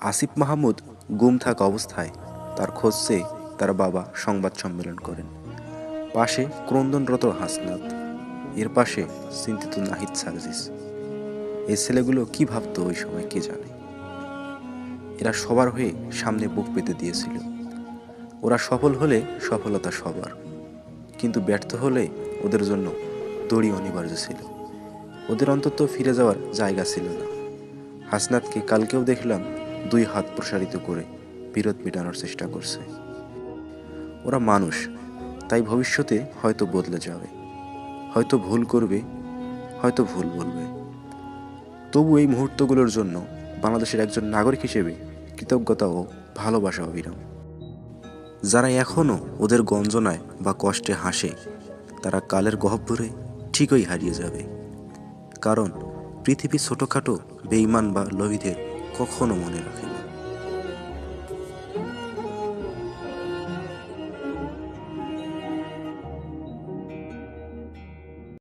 আসিফ মাহমুদ গুম থাকা অবস্থায় তার খোঁজ চেয়ে তার বাবা সংবাদ সম্মেলন করেন। পাশে ক্রন্দনরত হাসনাত, এর পাশে চিন্তিত নাহিদ সার্জিস। এই ছেলেগুলো কি ভাবতো ওই সময় কে জানে? এরা সবার হয়ে সামনে বুক পেতে দিয়েছিল। ওরা সফল হলে সফলতা সবার, কিন্তু ব্যর্থ হলে ওদের জন্য দড়ি অনিবার্য ছিল। ওদের অন্তত ফিরে যাওয়ার জায়গা ছিল না। হাসনাতকে কালকেও দেখলাম দুই হাত প্রসারিত করে বিরোধ মেটানোর চেষ্টা করছে। ওরা মানুষ, তাই ভবিষ্যতে হয়তো বদলে যাবে। হয়তো ভুল করবে, হয়তো ভুল বলবে। তবু এই মুহূর্তগুলোর জন্য বাংলাদেশের একজন নাগরিক হিসেবে কৃতজ্ঞতা ও ভালোবাসা অবিরাম। যারা এখনও ওদের গঞ্জনায় বা কষ্টে হাসে, তারা কালের গহ্বরে ঠিকই হারিয়ে যাবে। কারণ পৃথিবী ছোটোখাটো বেইমান বা লোভীদের কখনো মনে রাখে